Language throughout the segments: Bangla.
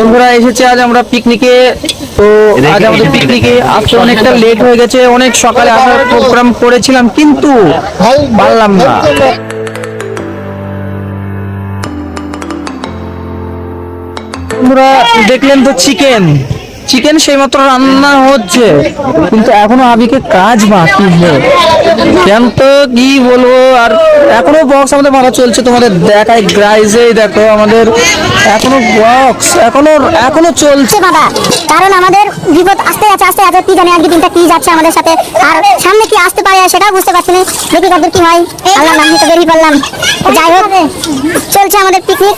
বন্ধুরা এসেছে আজ আমরা পিকনিকে তো আজ আমাদের পিকনিকে আসতে অনেকটা লেট হয়ে গেছে অনেক সকালে আসার প্রোগ্রাম করেছিলাম কিন্তু পারলাম না। বন্ধুরা দেখলেন তো চিকেন চিকেন সেই মাত্র রান্না হচ্ছে কিন্তু এখনও আবিকে কাজ বাকি কেন তো কি বলব? আর এখনও বক্স আমাদের মারা চলছে তোমাদের দেখায় গ্রাইজেই দেখো আমাদের এখনও বক্স এখনও এখনও চলছে। বাবা কারণ আমাদের বিপদ আসতে যাচ্ছে আসতে যাচ্ছে কি জানি আজকে দিনটা কি যাচ্ছে আমাদের সাথে। আর সামনে কি আসতে পারে সেটাও বুঝতে পারছি না। দেখি কত কি হয়। আল্লাহ নাম নিতে বেরিয়ে পড়লাম। যাই হোক চলছে আমাদের পিকনিক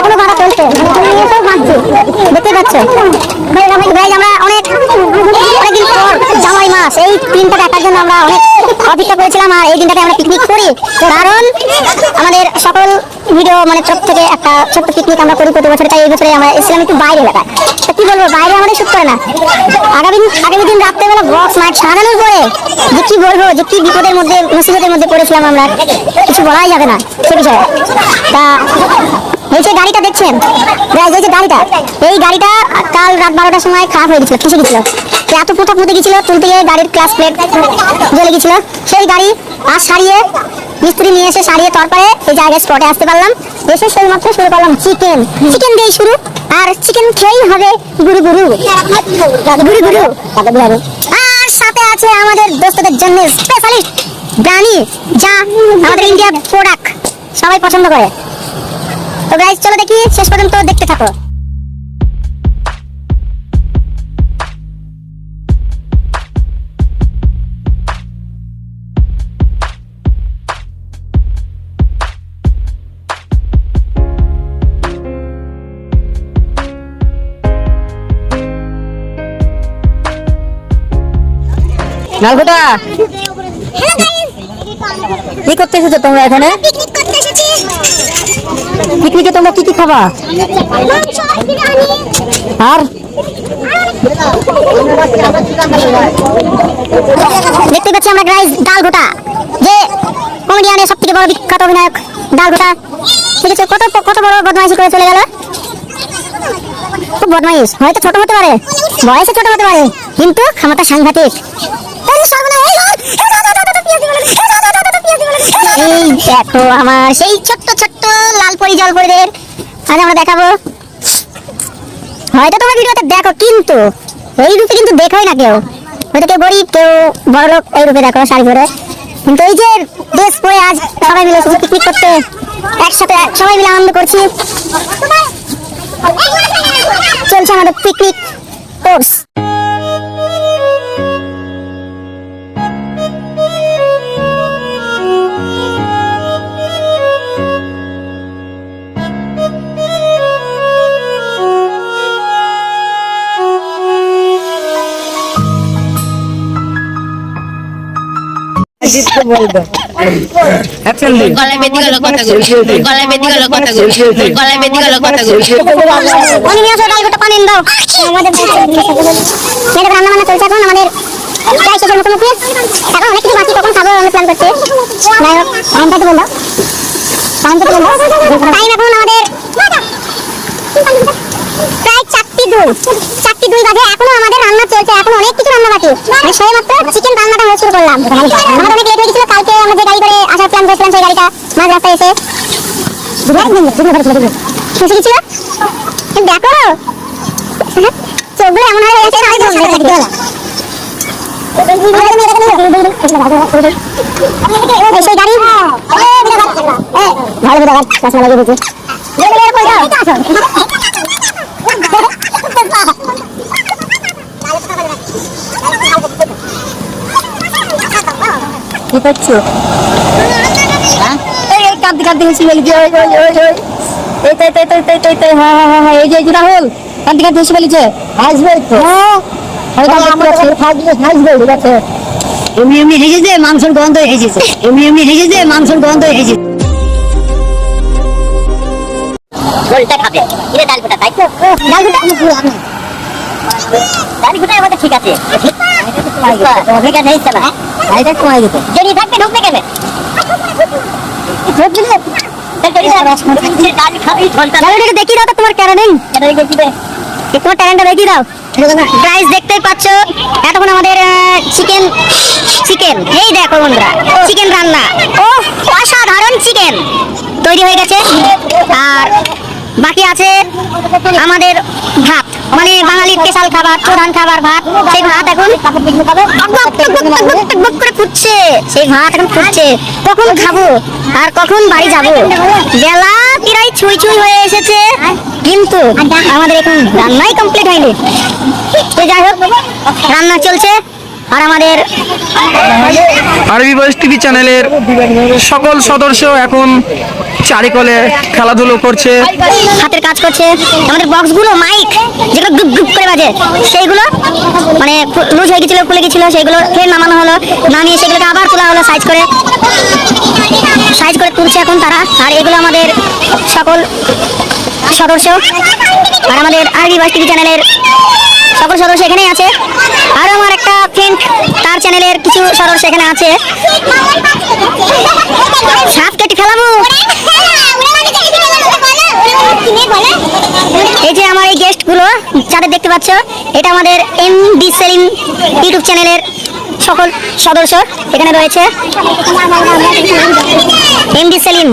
এখনও ভাড়া চলছে দেখতে পাচ্ছ Guys, আমরা অনেক অনেকদিন পর জামাই মাস এই দেখার জন্য আমরা অনেক অপেক্ষা করেছিলাম আর এই দিনটাতে আমরা পিকনিক করি। কারণ আমাদের সকল ভিডিও মানে ছোট থেকে একটা ছোট্ট পিকনিক আমরা করি প্রতি বছর, তাই এই বছরে আমরা এসেছিলাম একটু বাইরে এলাকায় তো কি বলব, বাইরে আমাদের শুট করে না। আগামী আগামী দিন রাত্রেবেলা বক্স মাইক সারানোর পরে যে কি বলব, যে কি বিপদের মধ্যে, মুসিবতের মধ্যে পড়েছিলাম আমরা, কিছু বলাই যাবে না সে বিষয়ে তা এই যে গাড়িটা দেখছেন? এই যে গাড়িটা। এই গাড়িটা কাল রাত বারোটার সময় খারাপ হয়ে গেছিল, ফেসে গেছিল। এত ফুটে গেছিল, তুলতে গিয়ে গাড়ির ক্লাস প্লেট জ্বলে গেছিল। সেই গাড়ি আর সারিয়ে মিস্ত্রি নিয়ে এসে সারিয়ে তারপরে এই জায়গায় স্পটে আসতে পারলাম। এসে সেই মাত্র শুরু করলাম চিকেন চিকেন দিয়েই শুরু। আর চিকেন খেয়েই হবে গুরু গুরু। গুরু গুরু। আর সাথে আছে আমাদের দোস্তদের জন্য স্পেশালিস্ট ব্রানি যা, আমাদের প্রোডাক্ট সবাই পছন্দ করে। তো গাইজ চলো দেখি শেষ পর্যন্ত দেখতে থাকো। নালকোটা? কি করতে এসেছ তোমরা এখানে? পিকনিক করতে এসেছি। পিকনিকে তোমরা কি কি খাবা আর দেখতে পাচ্ছি আমরা গাইজ ডাল গোটা যে কমেডিয়ানের সব থেকে বড় বিখ্যাত অভিনায়ক ডাল গোটা ঠিক আছে কত কত বড় বদমাইশি করে চলে গেল খুব বদমাইশ হয়তো ছোট হতে পারে বয়সে ছোট হতে পারে কিন্তু ক্ষমতা সাংঘাতিক এই দেখো আমার সেই ছোট্ট ছোট্ট এই যে ড্রেস পরে আজ সবাই একসাথে সবাই মিলে আনন্দ করছি। চলছে আমাদের পিকনিক কোর্স গলায় বেঁধে গেল কথাগুলো গলায় বেঁধে গেল কথাগুলো গলায় বেঁধে গেল কথাগুলো পানি নিয়ে আসো ডাল গোটা পানি দাও আমাদের মেয়েদের রান্না বান্না চলছে এখন আমাদের প্রায় শেষের মুখোমুখি এখন অনেক কিছু বাকি কখন খাব আমরা প্ল্যান করছি যাই হোক টাইমটা তো বলল টাইমটা তো বলল টাইম এখন আমাদের প্রায় চারটি দুই চারটি দুই বাজে এখনও আমাদের রান্না চলছে এখন অনেক কিছু রান্না বাকি আমি সেই মাত্র চিকেন রান্নাটা আমরা শুরু করলাম আমাদের অনেক লেট হয়ে গেছিল কালকে আমরা যে গাড়ি করে আসার প্ল্যান করেছিলাম সেই গাড়িটা মাঝ রাস্তায় এসে গেছিল দেখো চোখগুলো এমন হয়ে গেছে সেই গাড়ি ভালো বিরাট, চশমা লাগিয়ে দিয়েছি। এ, এ, এ, কই যাও? কি করছ এই এই কাঁদতে কাঁদতে হেসে ফেলেছি ওই ওই ওই ওই। এই তো এই তো এই তো এই তো এই তো হ্যাঁ হ্যাঁ হ্যাঁ হ্যাঁ এই যে এই যে রাহুল কাঁদতে কাঁদতে হেসে ফেলেছে হাসবে তো। এমনি এমনি হেসেছে মাংসের গন্ধ হেসেছে। এমনি এমনি হেসেছে মাংসের গন্ধ হেসেছে। গোলটা খাবে। এটা ডাল তাই তো? ডাল গোটা ডাল আমাদের ঠিক আছে। ঠিক আছে এই চালা এটা কমাই দিতে। যদি থাকবে ঢুকবে কেন? ঢুকবে দাও তোমার ট্যালেন্ট তোমার ট্যালেন্টটা দেখিয়ে দাও। গাইস দেখতেই পাচ্ছ এতক্ষণ আমাদের চিকেন চিকেন এই দেখো বন্ধুরা চিকেন রান্না। ও অসাধারণ চিকেন তৈরি হয়ে গেছে। বাকি আছে আমাদের ভাত। মানে বাঙালির স্পেশাল খাবার, প্রধান খাবার ভাত। সেই ভাত এখন করে ফুটছে। সেই ভাত এখন ফুটছে। কখন খাব? আর কখন বাড়ি যাব? বেলা প্রায় ছুঁই ছুঁই হয়ে এসেছে। কিন্তু আমাদের এখন রান্নাই কমপ্লিট হয়নি। তো যাই হোক, রান্না চলছে। আর আমাদের আরবি বয়স টিভি চ্যানেলের সকল সদস্য এখন চারিকলে খেলাধুলো করছে। হাতের কাজ করছে। আমাদের বক্সগুলো মাইক, যেগুলো গুপ গুপ করে বাজে, সেইগুলো মানে লুজ হয়ে গেছিল, খুলে গেছিল সেগুলো ফের নামানো হলো নামিয়ে সেগুলোকে আবার তোলা হলো সাইজ করে। সাইজ করে তুলছে এখন তারা, আর এগুলো আমাদের সকল সদস্য, আর আমাদের বাস টিভি চ্যানেলের সকল সদস্য এখানেই আছে। আর আমার ফ্রেন্ড তার চ্যানেলের কিছু সদস্য এখানে আছে। সাপ কেটে খেলাবো এই যে আমার এই গেস্টগুলো যাদের দেখতে পাচ্ছ, এটা আমাদের এম ডি সেলিম ইউটিউব চ্যানেলের সকল সদস্য এখানে রয়েছে। এম ডি সেলিম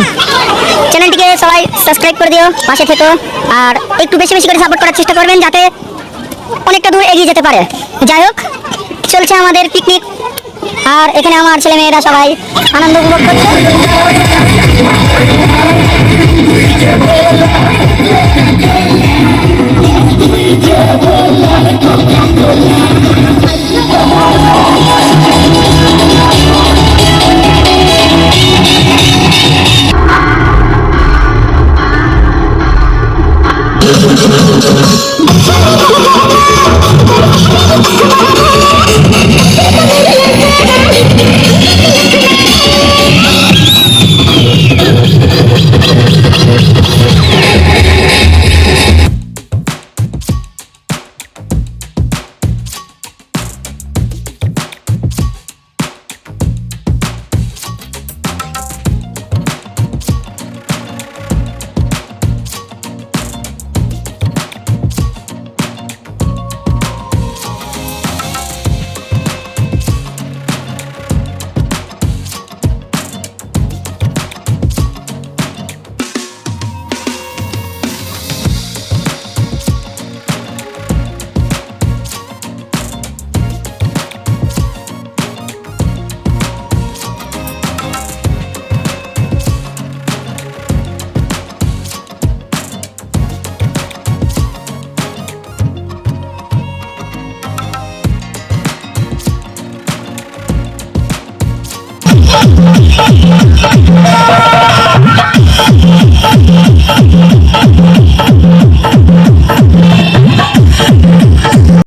চ্যানেলটিকে সবাই সাবস্ক্রাইব করে দিও, পাশে থেকো, আর একটু বেশি বেশি করে সাপোর্ট করার চেষ্টা করবেন যাতে অনেকটা দূর এগিয়ে যেতে পারে। যাই হোক চলছে আমাদের পিকনিক আর এখানে আমার ছেলে মেয়েরা সবাই আনন্দ উপভোগ করছে। Thank